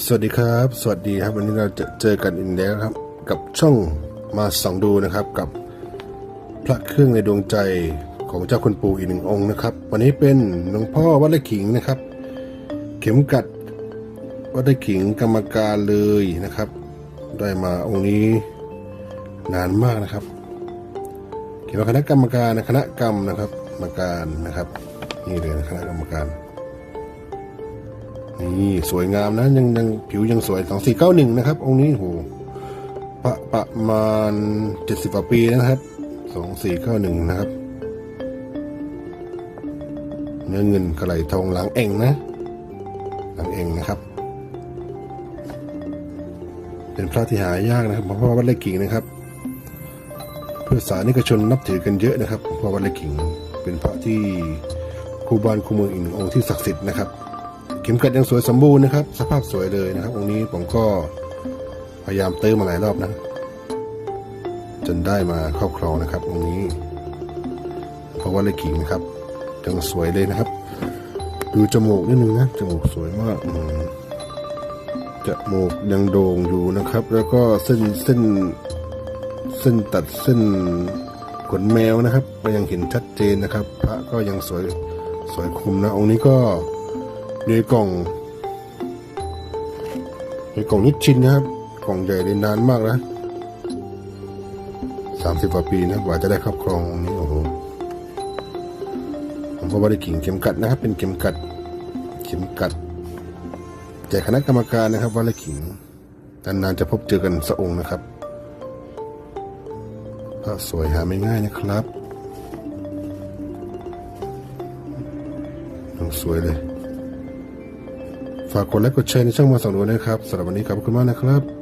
สวัสดีครับ สวัสดีครับ วันนี้เราจะเจอกันอีกแล้วครับ กับช่องมาส่องดูนะครับ กับพระเครื่องในดวงใจของเจ้าคุณปู่อีกหนึ่งองค์นะครับ วันนี้เป็นหลวงพ่อวัดไร่ขิงนะครับ เข็มกัดวัดไร่ขิงกรรมการเลยนะครับ ได้มาองค์นี้นานมากนะครับเขียนว่าคณะกรรมการนะคณะกรรมนะครับกรรมการนะครับ นี่เลยนะคณะกรรมการ นี่สวยงามนะยังยังผิวยังสวยสองสี่เก้าหนึ่งนะครับ องค์นี้โหประประมาณเจ็ดสิบกว่าปีนะครับสองสี่เก้าหนึ่งนะครับ เนื้อเงินกระไหลทองหลังเองนะ หลังเองนะครับ เป็นพระที่หายากนะครับเพราะว่าวัดไร่กิ่งนะครับ เพื่อสานิกชนนับถือกันเยอะนะครับเพราะวัดไร่กิ่งเป็นพระที่ครูบานคู่เมืองอีกหนึ่งองค์ที่ศักดิ์สิทธิ์นะครับ เข็มกัดยังสวยสมบูรณ์นะครับ สภาพสวยเลยนะครับองค์นี้ผมก็พยายามเติมมาหลายรอบนะ จนได้มาครอบครองนะครับองค์นี้ เพราะว่าเลขิงนะครับยังสวยเลยนะครับ ดูจมูกนิดนึงนะจมูกสวยมากมจมูกยังโด่งอยู่นะครับ แล้วก็เส้นเส้นเส้นตัดเส้นขนแมวนะครับ ก็ยังเห็นชัดเจนนะครับ พระก็ยังสวยสวยคมนะองค์นี้ก็ ในกล่องในกล่องนิชชินนะครับ กล่องใหญ่เลยนานมากนะสามสิบกว่าปีนะกว่าจะได้ครอบครองนี้โอ้โหผมก็ว่าได้กิ่งเข็มกัดนะครับ เป็นเข็มกัด เข็มกัดแจกคณะกรรมการนะครับว่าละขิงนานๆจะพบเจอกันสักองค์นะครับพระสวยหาไม่ง่ายนะครับยังสวยเลย ฝากกดไลค์กดแชร์ในช่องมาสองดูนะครับสำหรับวันนี้ขอบคุณมากนะครับ